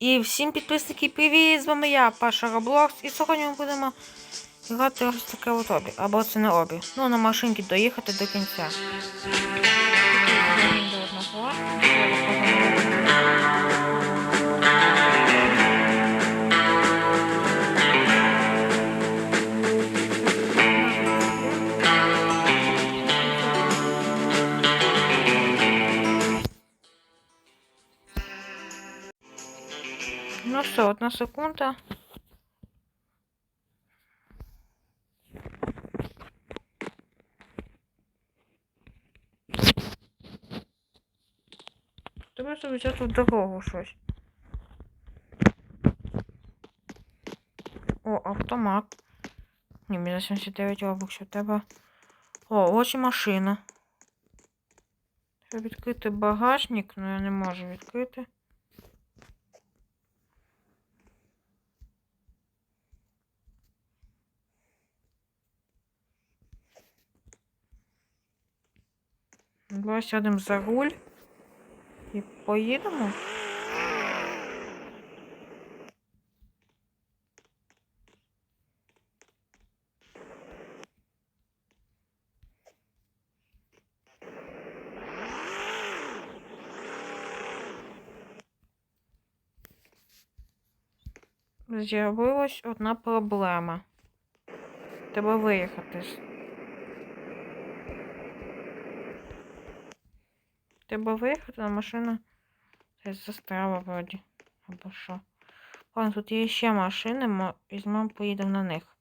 І всім підписники, привіт! З вами я, Паша Роблокс. І сьогодні ми будемо грати ось таке от обі. Або це не обі. Ну, на машинці доїхати до кінця. Одна секунда. Треба собі взяти в дорогу щось. О, автомат. Ні, мені за 79 робоксів треба. О, ось машина. Треба відкрити багажник, але я не можу відкрити. Давай сядемо за руль і поїдемо. З'явилась одна проблема. Треба виїхати. Треба виїхати, на машину. Це застряла вроді. Або що. Ладно, тут є ще машини, мо- візьмемо, поїдемо на них.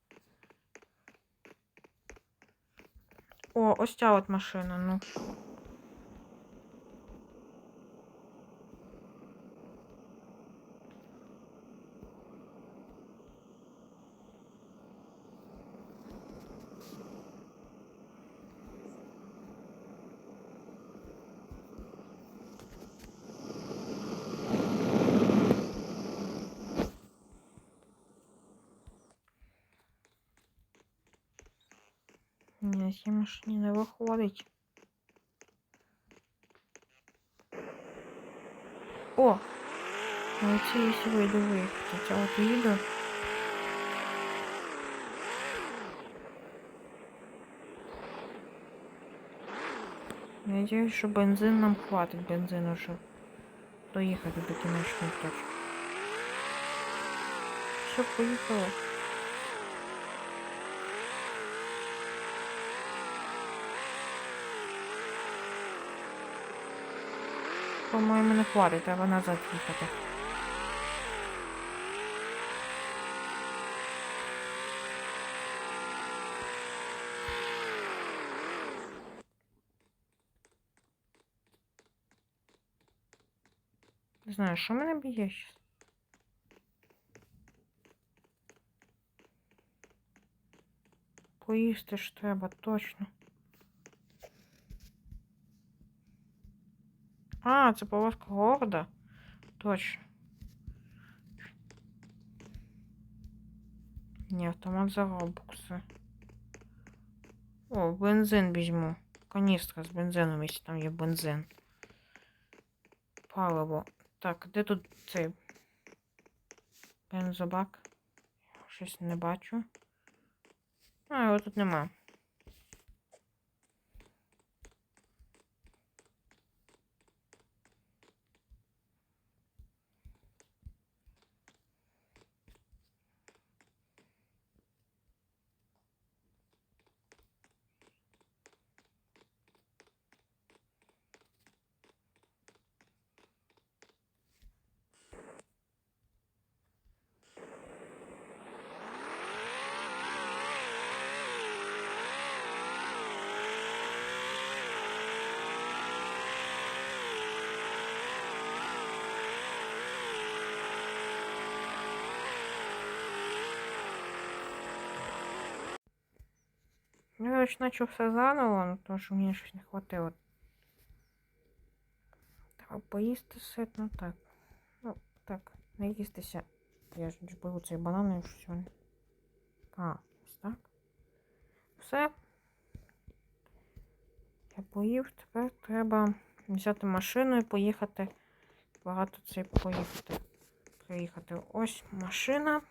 О, ось ця от машина, ну. Ні, цій машині не виходить. О! Ну ці я сьогодні йду виїхати. Це от їду. Надіюсь, що бензин нам хватить бензину, щоб доїхати до кінечної точки. Все, поїхали. По-моєму, не хватить, треба назад їхати. Не знаю, що мене б'є щас? Поїсти ж треба, точно. А, це полоска города. Точно. Ні, автомат за робокси. О, бензин візьму. Каністра з бензином, якщо там є бензин. Паливо. Так, де тут цей бензобак? Щось не бачу. А, його тут нема. Ну, я ж начал все заново, ну, тому що мені щось не хватило. Треба поїсти ситно, так. Ну, так, не їстися. Я ж беру цей банан і все. А, ось так. Все. Я поїв, тепер треба взяти машину і поїхати. Багато цей поїхати. приїхати. Ось машина.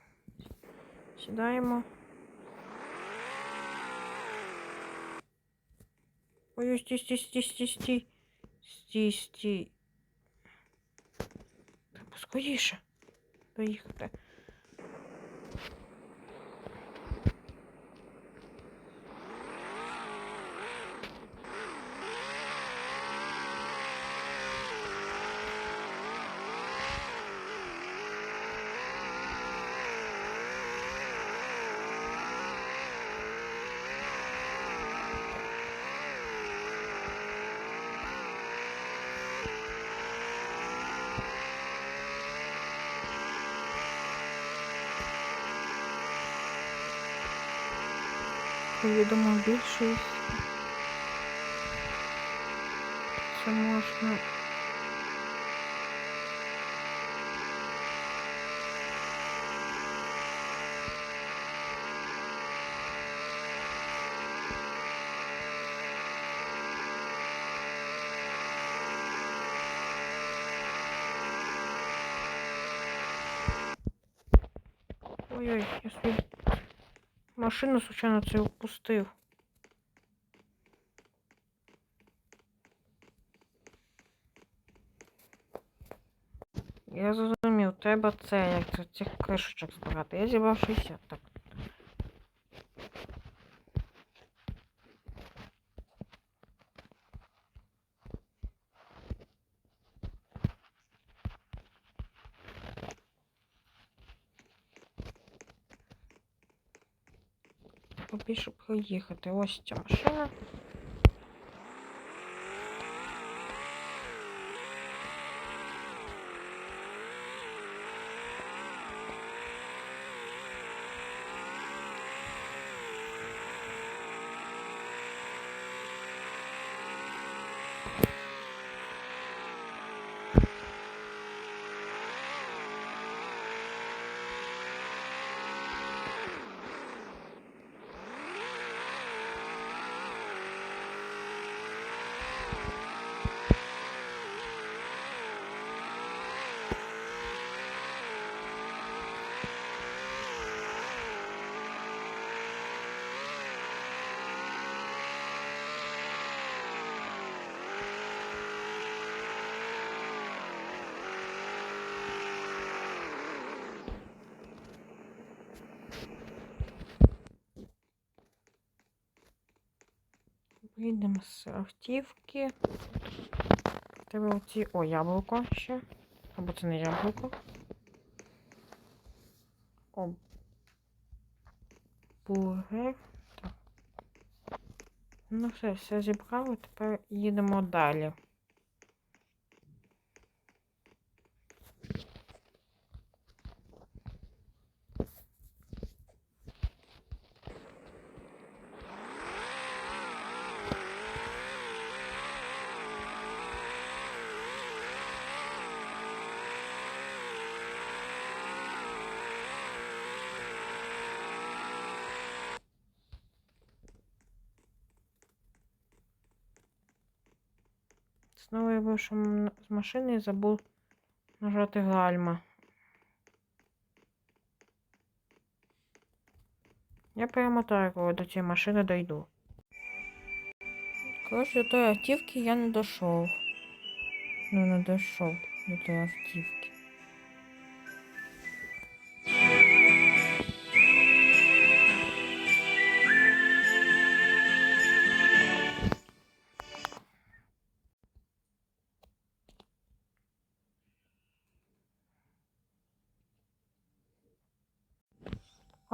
Сідаємо. Ой, стій, стій, стій, стій, стій. Стій, стій. Треба скоріше доїхати. Повідомо більшість. Це можна. Ой-ой, я свою Машину случайно це впустив. Я зрозумів, треба це, як це, цих кришечок збирати. Я зібрав 60, так. Побільше проїхати. Ось ця машина. Вийдемо з автівки. Треба оці. О, яблуко ще. Або це не яблуко. О. Бургер. Так. Ну все, все зібрали. Тепер їдемо далі. Знову я вийшов з машини і забув нажати гальма. Я перемотаю, коли до цієї машини дойду. Коротше, до тої автівки я не дійшов. Ну, не дійшов до тої автівки.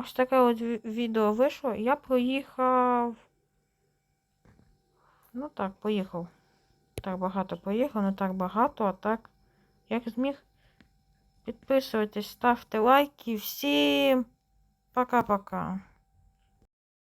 Ось таке от відео вийшло. Я проїхав. Ну так, поїхав. Так багато поїхав, не так багато, а так. Як зміг. Підписуйтесь, ставте лайки. Всім пока-пока.